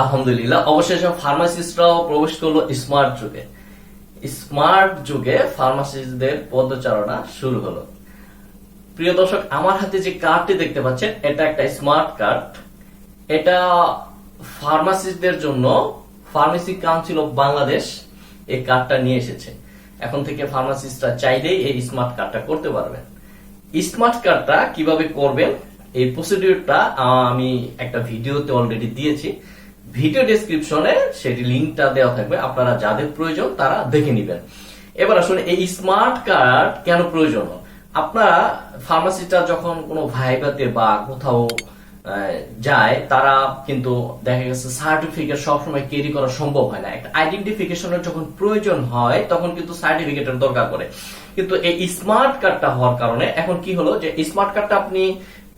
আলহামদুলিল্লাহ, অবশেষে ফার্মাসিস্টরাও প্রবেশ করল স্মার্ট যুগে। স্মার্ট যুগে ফার্মাসিস্টদের পদচারণা শুরু হলো। প্রিয় দর্শক, আমার হাতে যে কার্ডটি দেখতে পাচ্ছেন, এটা একটা স্মার্ট কার্ড এটা ফার্মাসিস্টদের জন্য ফার্মেসি কাউন্সিল অফ বাংলাদেশ এই কার্ডটা নিয়ে এসেছে। এখন থেকে ফার্মাসিস্টরা চাইলেই এই স্মার্ট কার্ডটা করতে পারবেন। স্মার্ট কার্ডটা কীভাবে করবেন, এই প্রসিডিউরটা আমি একটা ভিডিওতে অলরেডি দিয়েছি। ভিডিও ডেসক্রিপশনে সেটি লিঙ্কটা দেওয়া থাকবে। আপনারা যাদের প্রয়োজন তারা দেখে নেবেন। এবার আসলে এই স্মার্ট কার্ড কেন প্রয়োজন? আপনারা ফার্মাসিস্টরা যখন কোনো ভাইবাতে বা কোথাও যায়, তারা কিন্তু দেখা গেছে সার্টিফিকেট সবসময় ক্যারি করা সম্ভব হয় না। একটা আইডেন্টিফিকেশনের যখন প্রয়োজন হয়, তখন কিন্তু সার্টিফিকেটের দরকার পড়ে। কিন্তু এই স্মার্ট কার্ডটা হওয়ার কারণে এখন কি হলো যে স্মার্ট কার্ডটা আপনি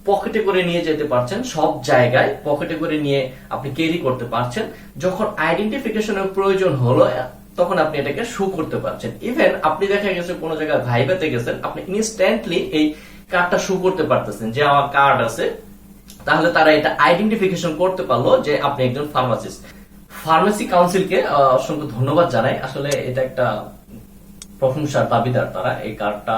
পকেটে করে নিয়ে যেতে পারছেন, সব জায়গায় পকেটে করে নিয়ে আপনি ক্যারি করতে পারছেন। যখন আইডেন্টিফিকেশনের প্রয়োজন হলো, তখন আপনি এটাকে শো করতে পারছেন। ইভেন আপনি দেখা গেছে কোনো জায়গায় ভাইবাতে গেছেন, আপনি ইনস্ট্যান্টলি এই কার্ডটা শো করতে পারতেছেন যে আমার কার্ড আছে। তাহলে তারা এটা আইডেন্টিফিকেশন করতে পারল যে আপনি একজন ফার্মাসিস্ট ফার্মেসি কাউন্সিলকে অসংখ্য ধন্যবাদ জানাই। আসলে এটা একটা প্রশংসার দাবিদার তারা, এই কার্ডটা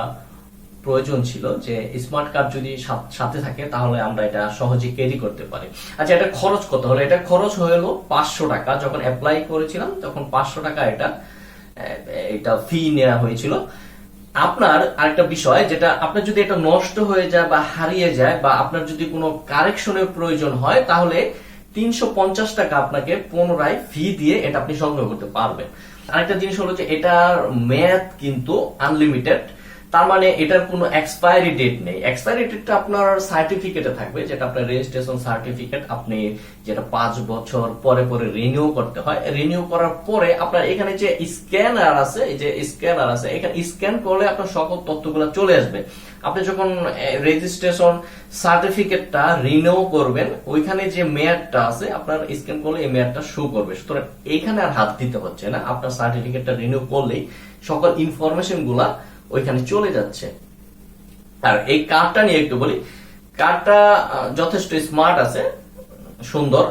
প্রয়োজন ছিল যে স্মার্ট কার্ড যদি সাথে থাকে, তাহলে আমরা এটা সহজে ক্যারি করতে পারি। আচ্ছা এটা খরচ কত হলো? এটা খরচ হলো পাঁচশো টাকা। যখন অ্যাপ্লাই করেছিলাম, তখন পাঁচশো টাকা এটা এটা ফি নেওয়া হয়েছিল। আপনার আরেকটা বিষয়, যেটা আপনার যদি এটা নষ্ট হয়ে যায় বা হারিয়ে যায় বা আপনার যদি কোনো কারেকশনের প্রয়োজন হয়, তাহলে তিনশো পঞ্চাশ টাকা আপনাকে পুনরায় ফি দিয়ে এটা আপনি সংগ্রহ করতে পারবেন। আরেকটা জিনিস হলো যে এটার মেয়াদ কিন্তু আনলিমিটেড তার মানে এটার কোনো এক্সপায়ারি ডেট নেই। এক্সপায়ারি ডেটটা আপনার সার্টিফিকেটে থাকবে, যেটা আপনার রেজিস্ট্রেশন সার্টিফিকেট আপনি যেটা পাঁচ বছর পরে পরে রিনিউ করতে হয়। রিনিউ করার পরে আপনার এখানে যে স্ক্যানার আছে যে স্ক্যানার আছে, এখানে স্ক্যান করলে আপনার সকল তথ্যগুলো চলে আসবে। আপনি যখন রেজিস্ট্রেশন সার্টিফিকেটটা রিনিউ করবেন, ওইখানে যে মেয়াদটা আছে, আপনার স্ক্যান করলে এই মেয়াদটা শো করবে। সুতরাং এইখানে আর হাত দিতে হচ্ছে না। আপনার সার্টিফিকেটটা রিনিউ করলেই সকল ইনফরমেশনগুলা ওইখানে চলে যাচ্ছে। আর এই কার্ডটা নিয়ে একটু বলি কার্ডটা আহ, যথেষ্ট স্মার্ট আছে সুন্দর।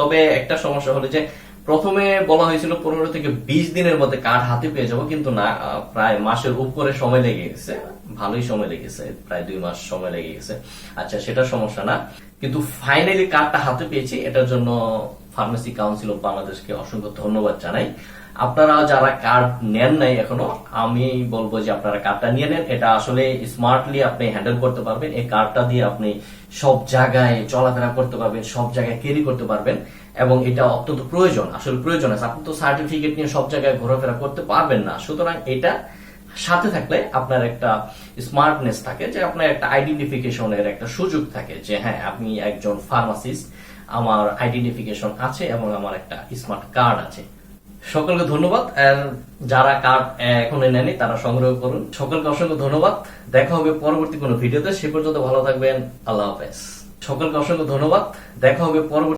তবে একটা সমস্যা হলো যে প্রথমে বলা হয়েছিল পনেরো থেকে বিশ দিনের মধ্যে কার্ড হাতে পেয়ে যাব কিন্তু না প্রায় মাসের উপরে সময় লেগে গেছে। ভালোই সময় লেগেছে প্রায় দুই মাস সময় লেগে গেছে। আচ্ছা সেটা সমস্যা না। কিন্তু ফাইনালি কার্ডটা হাতে পেয়েছি এটার জন্য ফার্মেসি কাউন্সিল অফ বাংলাদেশকে অসংখ্য ধন্যবাদ জানাই। আপনারা যারা কার্ড নেন নাই এখনও, আমি বলব যে আপনারা কার্ডটা নিয়ে নেন। এটা আসলে স্মার্টলি আপনি হ্যান্ডেল করতে পারবেন। এই কার্ডটা দিয়ে আপনি সব জায়গায় চলাফেরা করতে পারবেন, সব জায়গায় ক্যারি করতে পারবেন এবং এটা অত্যন্ত প্রয়োজন, আসলে প্রয়োজন আছে। আপনি তো সার্টিফিকেট নিয়ে সব জায়গায় ঘোরাফেরা করতে পারবেন না। সুতরাং এটা সাথে থাকলে আপনার একটা স্মার্টনেস থাকে যে আপনার একটা আইডেন্টিফিকেশনের একটা সুযোগ থাকে যে হ্যাঁ আমি একজন ফার্মাসিস্ট আমার আইডেন্টিফিকেশন আছে এবং আমার একটা স্মার্ট কার্ড আছে। সকলকে ধন্যবাদ। আর যারা কার্ড এখনও নেয়নি তারা সংগ্রহ করুন। সকলকে অসংখ্য ধন্যবাদ। দেখা হবে পরবর্তী কোনো ভিডিওতে। সে পর্যন্ত ভালো থাকবেন। আল্লাহ হাফেজ। সকলকে অসংখ্য ধন্যবাদ। দেখা হবে পরবর্তী